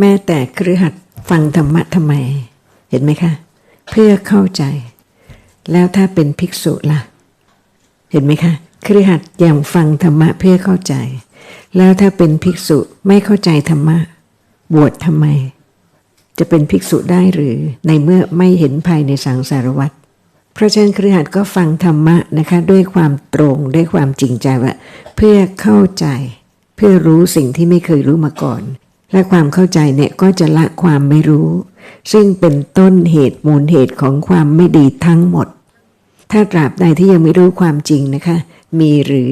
แม้แต่ครือหัดฟังธรรมะทำไม เห็นไหมคะ เพื่อเข้าใจ แล้วถ้าเป็นภิกษุล่ะ เห็นไหมคะครือหัดอยังฟังธรรมะเพื่อเข้าใจ แล้วถ้าเป็นภิกษุไม่เข้าใจธรรมะบวชทำไม จะเป็นภิกษุได้หรือในเมื่อไม่เห็นภายในสังสารวัฏเพราะฉะนั้นครือหัดก็ฟังธรรมะนะคะ ด้วยความตรงด้วยความจริงใจว่าเพื่อเข้าใจ เพื่อรู้สิ่งที่ไม่เคยรู้มาก่อน และความเข้าใจเนี่ยก็จะละความไม่รู้ ซึ่งเป็นต้นเหตุมูลเหตุของความไม่ดีทั้งหมด ถ้าตราบใดที่ยังไม่รู้ความจริงนะคะ มีหรือ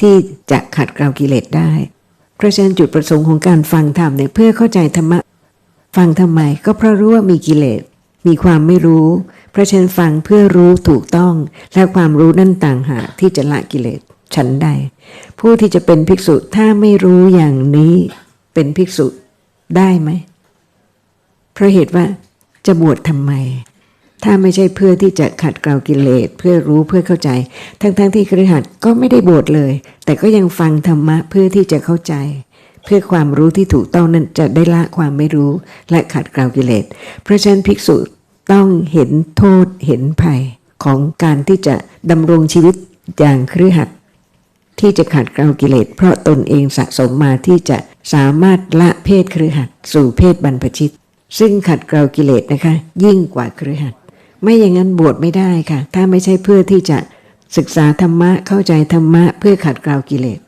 ที่จะขัดเกลากิเลสได้เพราะฉะนั้นจุดประสงค์ของการฟังธรรมเนี่ยเพื่อเข้าใจธรรมะฟังทำไมก็เพราะรู้ว่ามีกิเลส มีความไม่รู้ เพราะฉะนั้นฟังเพื่อรู้ถูกต้อง และความรู้นั่นต่างหากที่จะละกิเลสฉันใดผู้ที่จะเป็นภิกษุถ้าไม่รู้อย่างนี้ เป็นภิกษุได้ไหม เพราะเหตุว่าจะบวชทำไม ถ้าไม่ใช่เพื่อที่จะขัดเกลากิเลสเพื่อรู้เพื่อเข้าใจ ทั้งๆทที่คฤหัสถ์ก็ไม่ได้บวชเลย แต่ก็ยังฟังธรรมะเพื่อที่จะเข้าใจ เพื่อความรู้ที่ถูกต้องนั้นจะได้ละความไม่รู้และขัดเกลากิเลส เพราะฉะนั้นภิกษุต้องเห็นโทษเห็นภัยของการที่จะดำรงชีวิตอย่างคฤหัสถ์ที่จะขัดเกลากิเลสเพราะตนเองสะสมมาที่จะ สามารถละเพศคฤหัสถ์สู่เพศบรรพชิต ซึ่งขัดเกลากิเลสนะคะ ยิ่งกว่าคฤหัสถ์ไม่อย่างนั้นบวชไม่ได้ค่ะ ถ้าไม่ใช่เพื่อที่จะศึกษาธรรมะเข้าใจธรรมะเพื่อขัดเกลากิเลส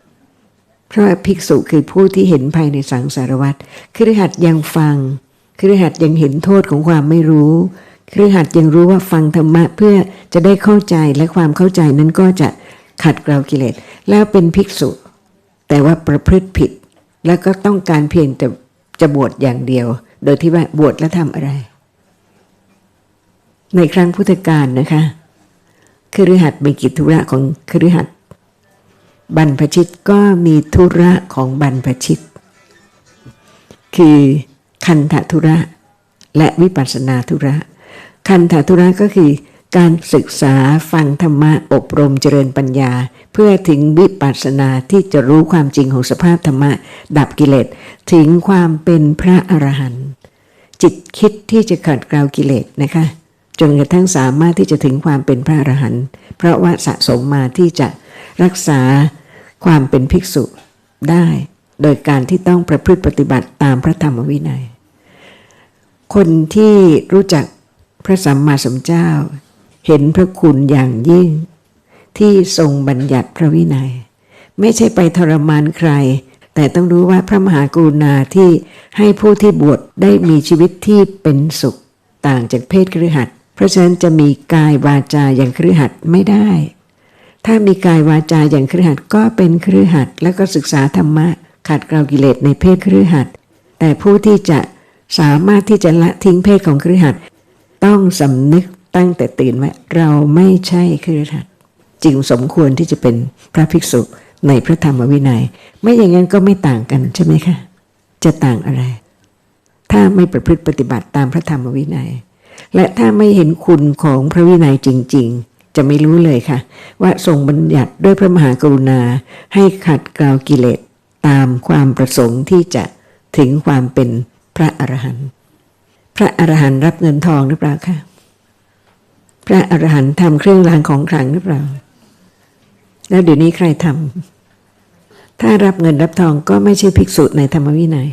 เพราะภิกษุคือผู้ที่เห็นภายในสังสารวัฏคฤหัสถ์ยังฟังคฤหัสถ์ยังเห็นโทษของความไม่รู้คฤหัสถ์ยังรู้ว่าฟังธรรมะเพื่อจะได้เข้าใจและความเข้าใจนั้นก็จะขัดเกลากิเลสแล้วเป็นภิกษุ แต่ว่าประพฤติผิด แล้วก็ต้องการเพียงแต่จะบวชอย่างเดียว โดยที่ว่าบวชแล้วทำอะไร ในครั้งพุทธกาลนะคะคฤหัสถ์มีกิจธุระของคฤหัสถ์บรรพชิตก็มีธุระของบรรพชิต คือคันธธุระและวิปัสสนาธุระ คันธธุระก็คือ การศึกษาฟังธรรมะอบรมเจริญปัญญา เพื่อถึงวิปัสสนาที่จะรู้ความจริงของสภาพธรรมะ ดับกิเลสถึงความเป็นพระอรหันต์จิตคิดที่จะขัดเกลากิเลสนะคะจนกระทั่งสามารถที่จะถึงความเป็นพระอรหันต์เพราะว่าสะสมมาที่จะรักษาความเป็นภิกษุได้ โดยการที่ต้องประพฤติปฏิบัติตามพระธรรมวินัย คนที่รู้จักพระสัมมาสัมพุทธเจ้า เห็นพระคุณอย่างยิ่ง ที่ทรงบัญญัติพระวินัย ไม่ใช่ไปทรมานใคร แต่ต้องรู้ว่าพระมหากรุณาที่ให้ผู้ที่บวชได้มีชีวิตที่เป็นสุข ต่างจากเพศครือขัดเพราะฉะนั้นจะมีกายวาจาอย่างครือขัดไม่ได้ ถ้ามีกายวาจาอย่างครือขัดก็เป็นครือขัดแล้วก็ศึกษาธรรมะขัดเกลากิเลสในเพศครือขัดแต่ผู้ที่จะสามารถที่จะละทิ้งเพศของครือขัดต้องสำนึก ตั้งแต่ตื่นว่าเราไม่ใช่คือขัดจึงสมควรที่จะเป็นพระภิกษุในพระธรรมวินัย ไม่อย่างนั้นก็ไม่ต่างกันใช่ไหมคะ จะต่างอะไร ถ้าไม่ประพฤติปฏิบัติตามพระธรรมวินัย และถ้าไม่เห็นคุณของพระวินัยจริง ๆ จะไม่รู้เลยค่ะ ว่าทรงบัญญัติด้วยพระมหากรุณาให้ขัดเกลากิเลสตามความประสงค์ที่จะถึงความเป็นพระอรหันต์พระอรหันต์รับเงินทองหรือเปล่าคะ ระอรหันต์ทำเครื่องรางของขลังหรือเปล่า แล้วเดี๋ยวนี้ใครทำถ้ารับเงินรับทองก็ไม่ใช่ภิกษุในธรรมวินัย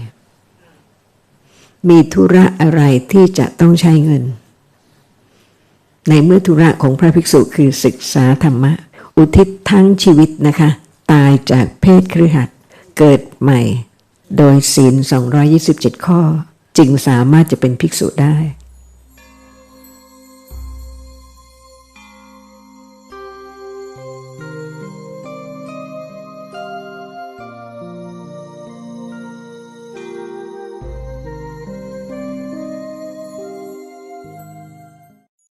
มีธุระอะไรที่จะต้องใช้เงิน ในเมื่อธุระของพระภิกษุคือศึกษาธรรมะ อุทิศทั้งชีวิตนะคะ ตายจากเพศครือขัดเกิดใหม่ โดยศีล 227 ข้อ จึงสามารถจะเป็นภิกษุได้